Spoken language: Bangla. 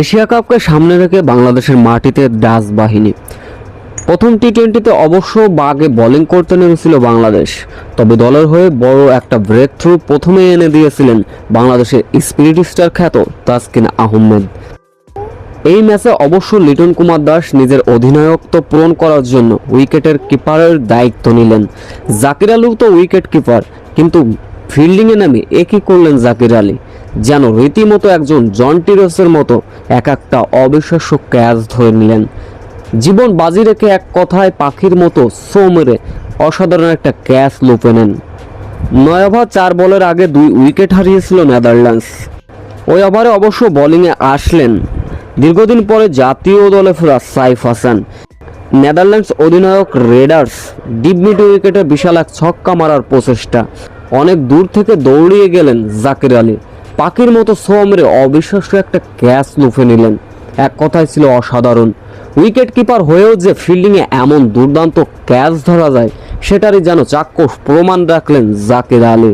এশিয়া কাপকে সামনে রেখে বাংলাদেশের মাটিতে ডাচ বাহিনী। প্রথম টি টোয়েন্টিতে অবশ্য বাগে বোলিং করতে নেমেছিল বাংলাদেশ। তবে দলের হয়ে বড় একটা ব্রেক থ্রু প্রথমে এনে দিয়েছিলেন বাংলাদেশের স্পিরিট স্টার খ্যাত তাসকিন আহমেদ। এই ম্যাচে অবশ্য লিটন কুমার দাস নিজের অধিনায়কত্ব পূরণ করার জন্য উইকেটের কিপারের দায়িত্ব নিলেন। জাকির আলু তো উইকেট কিপার, কিন্তু ফিল্ডিংয়ে নামে একই করলেন জাকির আলী? যেন রীতিমতো একজন জন টিরসের মতো এক একটা অবিশ্বাস্য ক্যাচ ধরে নিলেন। জীবন বাজি রেখে এক কথায় পাখির মতো সো মেরে অসাধারণ একটা ক্যাচ লুপে নেন। নয় ওভার চার বলের আগে দুই উইকেট হারিয়েছিল নেদারল্যান্ডস। ওই ওভারে অবশ্য বোলিংয়ে আসলেন। দীর্ঘদিন পরে জাতীয় দলে ফেরা সাইফ হাসান। নেদারল্যান্ডস অধিনায়ক রেডার্স ডিপ মিড উইকেটে বিশাল এক ছক্কা মারার প্রচেষ্টা। অনেক দূর থেকে দৌড়িয়ে গেলেন জাকির আলী। পাখির মতো সোমরে অবিশ্বাস্য একটা ক্যাচ লুফে নিলেন। এক কথায় ছিল অসাধারণ। উইকেট কিপার হয়েও যে ফিল্ডিংয়ে এমন দুর্দান্ত ক্যাচ ধরা যায়, সেটারই যেন চাক্ষুষ প্রমাণ রাখলেন জাকির আলী।